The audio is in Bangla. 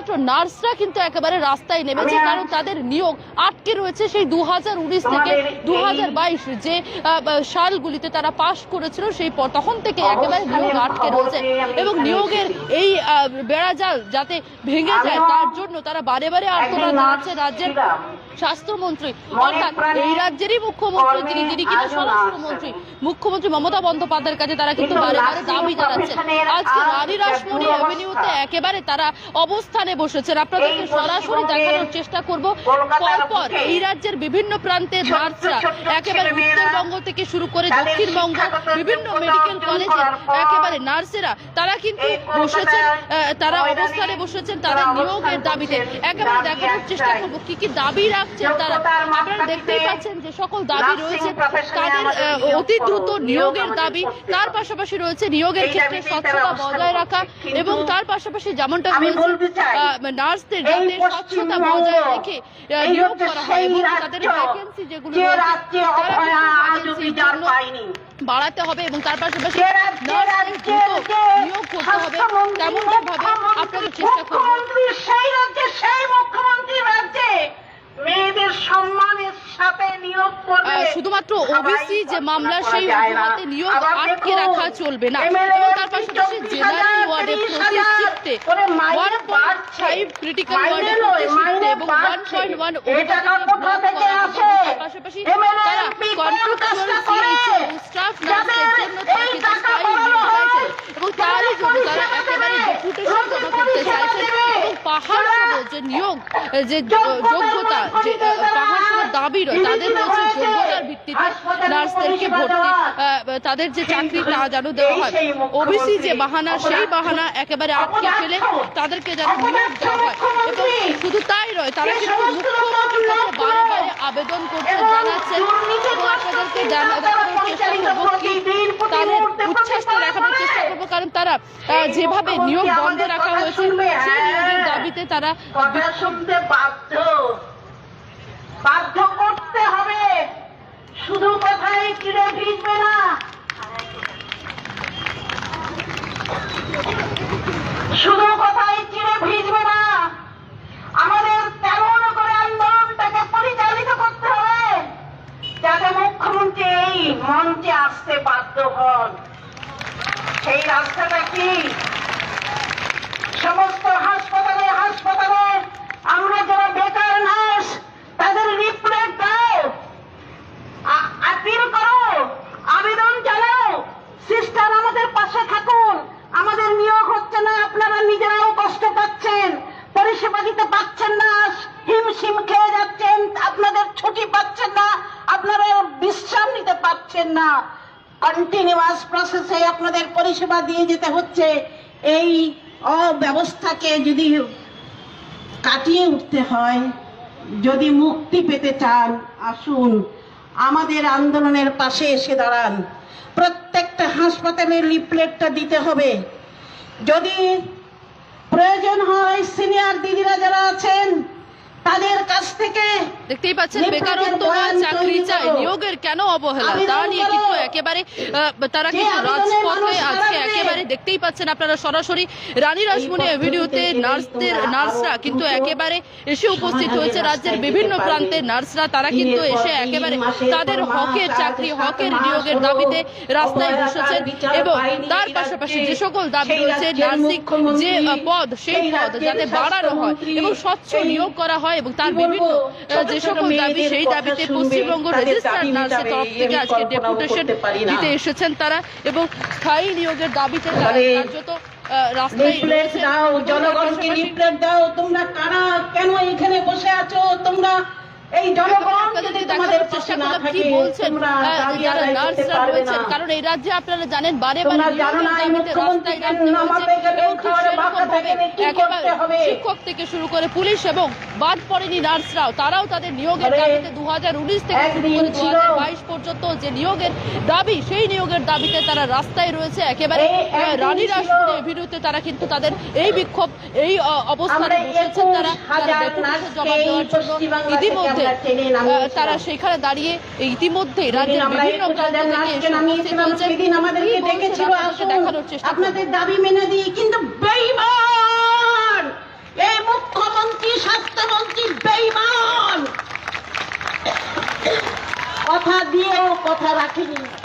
শুধুমাত্র নার্সরা কিন্তু একেবারে রাস্তায় নেমেছে কারণ তাদের নিয়োগ আটকে রয়েছে সেই দুহাজার উনিশ থেকে দু যে সালগুলিতে তারা পাশ করেছিল সেই পর তখন থেকে একেবারে নিয়োগ আটকে রয়েছে এবং নিয়োগের এই বেড়াজাল যাতে ভেঙে যায় তার জন্য তারা বারে বারে নার্স জানাচ্ছে রাজ্যের। স্বাস্থ্যমন্ত্রী। অর্থাৎ এই রাজ্যেরই মুখ্যমন্ত্রী তিনি তিনি কিনা স্বরাষ্ট্রমন্ত্রী। মুখ্যমন্ত্রী মমতা বন্দ্যোপাধ্যায়ের কাছে তারা কিন্তু বারে বারে দাবি প্রফেশনের আজকে রানী রাসমণি অ্যাভিনিউতে একেবারে তারা অবস্থানে বসেছেন। আপনাদেরকে সরাসরি দেখানোর চেষ্টা করব। পরপর এই রাজ্যের বিভিন্ন প্রান্তে ছোট্ট একেবারে উত্তরবঙ্গ থেকে শুরু করে দক্ষিণবঙ্গ বিভিন্ন মেডিকেল কলেজে একেবারে নার্সেরা তারা কিন্তু বসেছেন তারা অবস্থানে বসেছেন তারা নিয়োগের দাবিতে। একেবারে দেখানোর চেষ্টা করব কি কি দাবি রাখছেন তারা আপনারা দেখতেই পাচ্ছেন যে সকল দাবি রয়েছে। তাদের অতি দ্রুত নিয়োগের দাবি তার পাশাপাশি রয়েছে নিয়োগের ক্ষেত্রে স্বচ্ছতা বজায় রাখা এবং তার পাশাপাশি যেমনটা চাই, আহ, নার্সদের যাতে স্বচ্ছতা বজায় রেখে নিয়োগ করা হয় এবং তাদের ভ্যাকেন্সি যেগুলো রয়েছে, তারা বাড়াতে হবে এবং তার পাশাপাশি নিয়োগ করতে হবে। তেমনটা ভাবে আপনাদের চেষ্টা করব। মুখ্যমন্ত্রী সেই রাজ্যে সেই মুখ্যমন্ত্রী রাজ্যে মেয়েদের সম্মানের সাথে নিয়োগ করবে আহ, শুধুমাত্র ওবিসি যে মামলা সেই অজুহাতে নিয়োগ আটকে রাখা চলবে না। এবং তার পাশাপাশি জেনারেল ওয়ার্ডে প্রতি শিফটে ওয়ান পয়েন্ট ফাইভ ক্রিটিক্যাল ওয়ার্ডে প্রতি শিফটে এবং ওয়ান পয়েন্ট ওয়ান? পাশাপাশি তারা MP কোন কন্ট্রাকচুয়াল কাজটা করে? স্টাফ যাদের নার্সের জন্য তারা এই কিন্তু টাকা স্থায়ী বাড়ানো নিয়োগ হয়, চাইছেন এবং তারই জন্য তারা পরিষেবা একেবারে দেবে, ডেপুটেশন জমা করতে পরিষেবা চাইছেন দেবে। এবং পাহাড়! যে নিয়োগ যে যোগ্যতা যে পাহাড় সহ দাবি তাদের রয়েছে যোগ্যতার ভিত্তিতে নার্সদেরকে ভর্তি তাদের যে চাকরি তা যেন দেওয়া হয়। ওবিসি যে বাহানা সেই বাহানা একেবারে আটকে ফেলে তাদেরকে যেন নিয়োগ দেওয়া হয়। এবং শুধু তাই নয় তারা কিন্তু মুখ্যমন্ত্রীর কাছে বারে বারে আবেদন করতে জানাচ্ছেন এবং আপনাদেরকে দেখানোর চেষ্টা করব কি তাদের উচ্ছ্বাসটা দেখানোর করব কারণ তারা যেভাবে নিয়োগ বন্ধ রাখা হয়েছে সেই নিয়োগের দাবিতে তারা শুনতে বাধ্য। বাধ্য করতে হবে। শুধু কথাই চিড়ে ভিজবে না। শুধু ভিজবে না। আমাদের তেমন করে আন্দোলনটাকে পরিচালিত করতে হবে যাতে মুখ্যমন্ত্রী এই মঞ্চে আসতে বাধ্য হন। সেই রাস্তাটা কি? সমস্ত হাসপাতালে হাসপাতালে আমরা যারা বেকার নার্স, তাদের রিপ্লেট দাও। আপিল করো, আবেদন জানাও। সিস্টার, আমাদের পাশে থাকুন। আমাদের নিয়োগ হচ্ছে না, আপনারা নিজেরাও কষ্ট পাচ্ছেন। পরিষেবা দিতে পাচ্ছেন না, হিমশিম খেয়ে যাচ্ছেন, আপনাদের ছুটি পাচ্ছেন না আপনারা বিশ্রাম নিতে পারছেন না। কন্টিনিউয়াস প্রসেসে আপনাদের পরিষেবা দিয়ে যেতে হচ্ছে। এই অব্যবস্থাকে যদি কাটিয়ে উঠতে হয়, যদি মুক্তি পেতে চান, আসুন। আমাদের আন্দোলনের পাশে এসে দাঁড়ান। প্রত্যেকটা হাসপাতালে লিফলেটটা দিতে হবে। যদি প্রয়োজন হয়, সিনিয়র দিদিরা যারা আছেন তাদের কাছ থেকে দেখতেই পাচ্ছেন বেকারত্ব চাকরি চাই নিয়োগের কেন অবহেলা? তা নিয়ে কিন্তু একেবারে তারা কিন্তু রাজপথে আজকে একেবারে দেখতেই পাচ্ছেন আপনারা সরাসরি রানী রাসমণি যদি নার্সদের নার্সরা কিন্তু একেবারে এসে উপস্থিত হয়েছে রাজ্যের বিভিন্ন প্রান্তে নার্সরা তারা কিন্তু এসে একেবারে তাদের হকের চাকরি হকের নিয়োগের দাবিতে রাস্তায় বসেছেন এবং তার পাশাপাশি যে সকল দাবি রয়েছে নার্সিং যে পদ সেই পদ যাতে বাড়ানো হয় এবং স্বচ্ছ নিয়োগ করা হয় এবং তার বিভিন্ন যে সকল দাবি সেই দাবিতে পশ্চিমবঙ্গ রেজিস্ট্রার নার্সের তরফ থেকে আজকে ডেপুটেশন। দিতে এসেছেন তারা এবং স্থায়ী নিয়োগের দাবিতে তারা কার্যত আহ, রাস্তায় দাও জনগণকে নিপ্লেট দাও তোমরা কারা? কেন এখানে বসে আছো? তোমরা এই জনগণ যদি তোমাদের পাশে না থাকে তোমরা দাবি আদায় করতে পারবে না। কারণ এই রাজ্যে আপনারা জানেন বারে বারে জানো না? শিক্ষক থেকে শুরু করে পুলিশ এবং বাদ পড়েনি নার্সরাও তারাও তাদের নিয়োগের দাবিতে দুই হাজার উনিশ থেকে শুরু করে দু পর্যন্ত যে নিয়োগের দাবি সেই নিয়োগের দাবিতে তারা রাস্তায় রয়েছে। একেবারে এই আহ, একদিন রানী ছিল। বিরুদ্ধে তারা কিন্তু তাদের এই বিক্ষোভ এই অবস্থানে বসেছেন। তারা জমা দেওয়ার জন্য মধ্যে তারা সেখানে দাঁড়িয়ে ইতিমধ্যে রাজ্যের বিভিন্ন আপনাদের দাবি মেনে দিয়ে কিন্তু মুখ্যমন্ত্রী স্বাস্থ্যমন্ত্রী বেইমান! কথা দিয়েও কথা রাখিনি।